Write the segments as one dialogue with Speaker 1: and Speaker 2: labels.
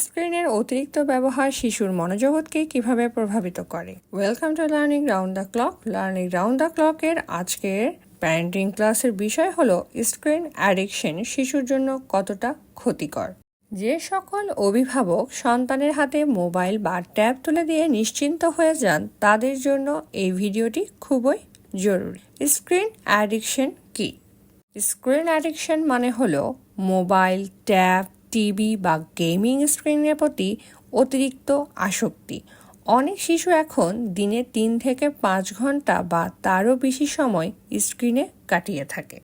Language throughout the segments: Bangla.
Speaker 1: স্ক্রিনের অতিরিক্ত ব্যবহার শিশুর মনোজগৎকে কীভাবে প্রভাবিত করে? Welcome to learning round the clock learning round the ক্লকের আজকের প্যারেন্টিং ক্লাসের বিষয় হলো স্ক্রিন অ্যাডিকশন শিশুর জন্য কতটা ক্ষতিকর। যে সকল অভিভাবক সন্তানের হাতে মোবাইল বা ট্যাব তুলে দিয়ে নিশ্চিন্ত হয়ে যান, তাদের জন্য এই ভিডিওটি খুবই জরুরি। স্ক্রিন অ্যাডিকশন কি? স্ক্রিন অ্যাডিকশন মানে হলো মোবাইল, ট্যাব টিভি বা গেমিং স্ক্রিনের প্রতি অতিরিক্ত আসক্তি। অনেক শিশু এখন দিনে তিন থেকে পাঁচ ঘণ্টা বা তারও বেশি সময় স্ক্রিনে কাটিয়ে থাকে।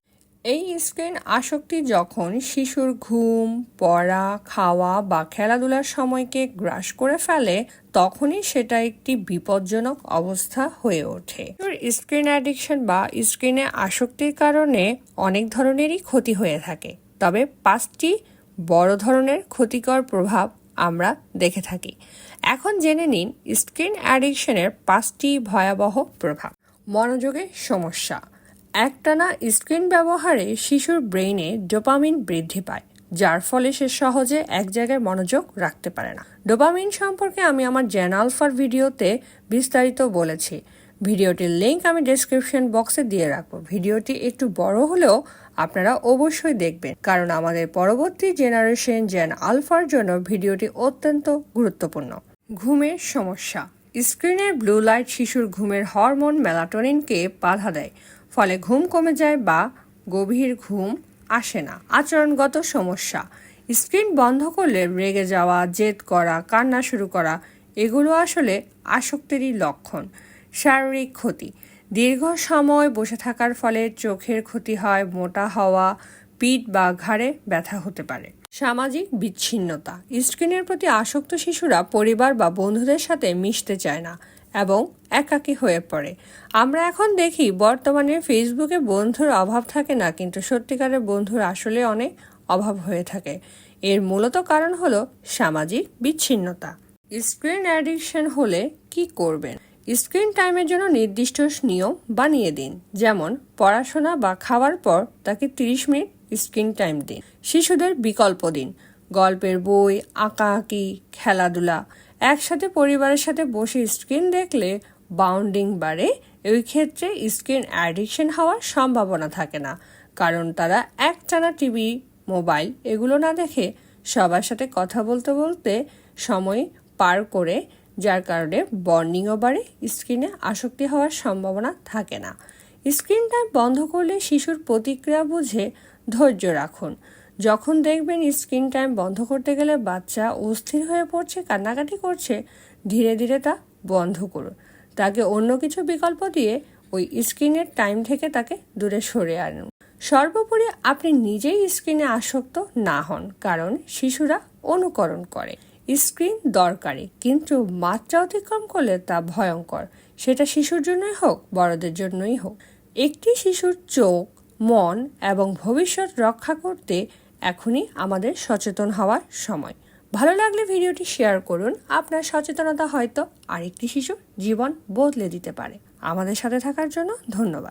Speaker 1: এই স্ক্রিন আসক্তি যখন শিশুর ঘুম, পড়া, খাওয়া বা খেলাধুলার সময়কে গ্রাস করে ফেলে, তখনই সেটা একটি বিপজ্জনক অবস্থা হয়ে ওঠে। স্ক্রিন অ্যাডিকশন বা স্ক্রিনে আসক্তির কারণে অনেক ধরনেরই ক্ষতি হয়ে থাকে। তবে পাঁচটি বড় ধরনের ক্ষতিকর প্রভাব আমরা দেখে থাকি। এখন জেনে নিন স্ক্রিন অ্যাডিকশনের পাঁচটি ভয়াবহ প্রভাব। মনোযোগের সমস্যা। একটানা স্ক্রিন ব্যবহারে শিশুর ব্রেইনে ডোপামিন বৃদ্ধি পায়, যার ফলে সে সহজে এক জায়গায় মনোযোগ রাখতে পারে না। ডোপামিন সম্পর্কে আমি আমার জেন আলফার ভিডিওতে বিস্তারিত বলেছি। ভিডিওটির লিঙ্ক আমি ডেসক্রিপশন বক্সে দিয়ে রাখব। ভিডিওটি একটু বড় হলেও আপনারা অবশ্যই দেখবেন। কারণ আমাদের পরবর্তী জেনারেশন জেন আলফার জন্য ভিডিওটি অত্যন্ত গুরুত্বপূর্ণ। ঘুমের সমস্যা। স্ক্রিনের ব্লু লাইট শিশুর ঘুমের হরমোন মেলাটোনিনকে বাধা দেয়। ফলে ঘুম কমে যায় বা গভীর ঘুম আসে না। আচরণগত সমস্যা। স্ক্রিন বন্ধ করলে রেগে যাওয়া, জেদ করা, কান্না শুরু করা, এগুলো আসলে আসক্তিরই লক্ষণ। শারীরিক ক্ষতি। দীর্ঘ সময় বসে থাকার ফলে চোখের ক্ষতি হয়, মোটা হওয়া, পিঠ বা ঘাড়ে ব্যথা হতে পারে। সামাজিক বিচ্ছিন্নতা। স্ক্রিনের প্রতি আসক্ত শিশুরা পরিবার বা বন্ধুদের সাথে মিশতে চায় না এবং একাকী হয়ে পড়ে। আমরা এখন দেখি বর্তমানে ফেসবুকে বন্ধুর অভাব থাকে না, কিন্তু সত্যিকারের বন্ধুর আসলে অনেক অভাব হয়ে থাকে। এর মূলত কারণ হলো সামাজিক বিচ্ছিন্নতা। স্ক্রিন অ্যাডিকশন হলে কি করবেন? স্ক্রিন টাইমের জন্য নির্দিষ্ট নিয়ম বানিয়ে দিন। যেমন, পড়াশোনা বা খাওয়ার পর তাকে 30 মিনিট স্ক্রিন টাইম দিন। শিশুদের বিকল্প দিন। গল্পের বই আঁকা আঁকি খেলাধুলা। একসাথে পরিবারের সাথে বসে স্ক্রিন দেখলে বাউন্ডিং বাড়ে। এই ক্ষেত্রে স্ক্রিন অ্যাডিকশন হওয়ার সম্ভাবনা থাকে না। কারণ তারা একটানা টিভি, মোবাইল এগুলো না দেখে সবার সাথে কথা বলতে বলতে সময় পার করে যার কারণে বর্নিংও বাড়ে স্ক্রিনে আসক্তি হওয়ার সম্ভাবনা থাকে না। স্ক্রিন টাইম বন্ধ করলে শিশুর প্রতিক্রিয়া বুঝে ধৈর্য রাখুন। যখন দেখবেন স্ক্রিন টাইম বন্ধ করতে গেলে বাচ্চা অস্থির হয়ে পড়ছে, কান্নাকাটি করছে, ধীরে ধীরে তা বন্ধ করুন। তাকে অন্য কিছু বিকল্প দিয়ে ওই স্ক্রিনের টাইম থেকে তাকে দূরে সরে আনুন। সর্বোপরি আপনি নিজেই স্ক্রিনে আসক্ত না হন, কারণ শিশুরা অনুকরণ করে। স্ক্রিন দরকারি, কিন্তু মাত্রা অতিক্রম করলে তা ভয়ঙ্কর। সেটা শিশুর জন্যই হোক, বড়দের জন্যই হোক। একটি শিশুর চোখ, মন এবং ভবিষ্যৎ রক্ষা করতে এখনই আমাদের সচেতন হওয়ার সময়। ভালো লাগলে ভিডিওটি শেয়ার করুন, আপনার সচেতনতা হয়তো আরেকটি শিশুর জীবন বদলে দিতে পারে। আমাদের সাথে থাকার জন্য ধন্যবাদ।